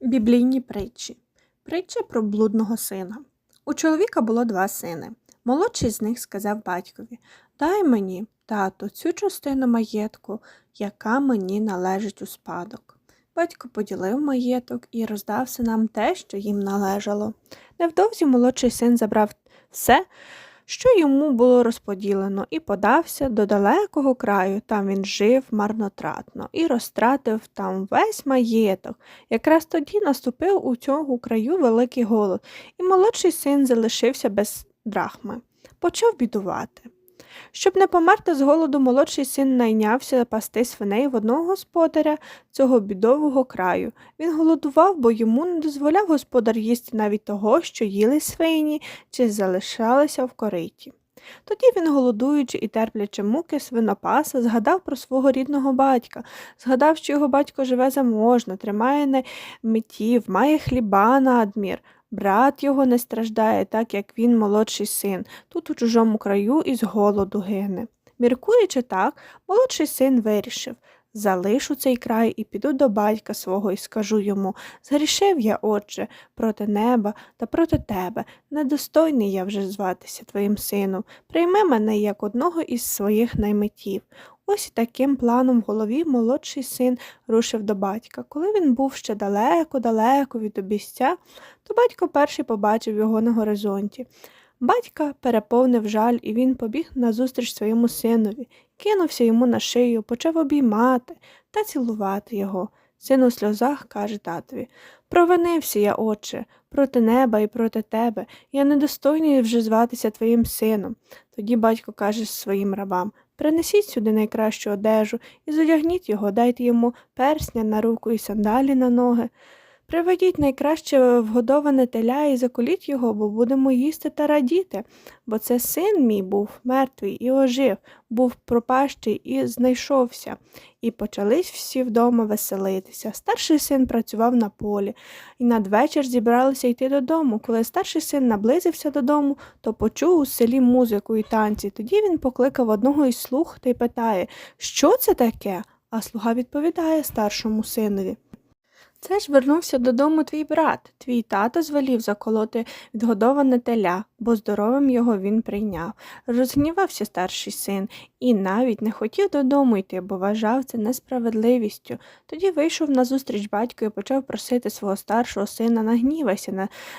Біблійні притчі. Притча про блудного сина. У чоловіка було два сини. Молодший з них сказав батькові Дай мені, тату, цю частину маєтку, яка мені належить у спадок. Батько поділив маєток і роздав синам те, що їм належало. Невдовзі молодший син забрав все, що йому було розподілено, і подався до далекого краю. Там він жив марнотратно і розтратив там весь маєток. Якраз тоді наступив у цьому краю великий голод, і молодший син залишився без драхми. Почав бідувати. Щоб не померти з голоду, молодший син найнявся пасти свиней в одного господаря цього бідового краю. Він голодував, бо йому не дозволяв господар їсти навіть того, що їли свині чи залишалися в кориті. Тоді він, голодуючи і терплячи муки свинопаса, згадав про свого рідного батька, згадав, що його батько живе заможно, тримає на метів, має хліба надмір. Брат його не страждає, так як він молодший син, тут у чужому краю із голоду гине. Міркуючи так, молодший син вирішив залишу цей край і піду до батька свого і скажу йому Згрішив я, отче, проти неба та проти тебе. Недостойний я вже зватися твоїм сином. Прийми мене як одного із своїх наймитів. Ось і таким планом в голові молодший син рушив до батька. Коли він був ще далеко-далеко від обіця, то батько перший побачив його на горизонті. Батька переповнив жаль, і він побіг назустріч своєму синові, кинувся йому на шию, почав обіймати та цілувати його. Син у сльозах каже татові Провинився я, отче, проти неба і проти тебе. Я недостойний вже зватися твоїм сином. Тоді батько каже своїм рабам Принесіть сюди найкращу одежу і зодягніть його, дайте йому персня на руку і сандалі на ноги. Приведіть найкраще вгодоване теля і заколіть його, бо будемо їсти та радіти, бо це син мій був мертвий і ожив, був пропащий і знайшовся. І почались всі вдома веселитися. Старший син працював на полі, і надвечір зібралися йти додому. Коли старший син наблизився додому, то почув у селі музику і танці. Тоді він покликав одного із слуг та й питає, що це таке? А слуга відповідає старшому синові. Це ж вернувся додому твій брат. Твій тато звелів заколоти відгодоване теля, бо здоровим його він прийняв. Розгнівався старший син і навіть не хотів додому йти, бо вважав це несправедливістю. Тоді вийшов назустріч батьку і почав просити свого старшого сина нагнівайся на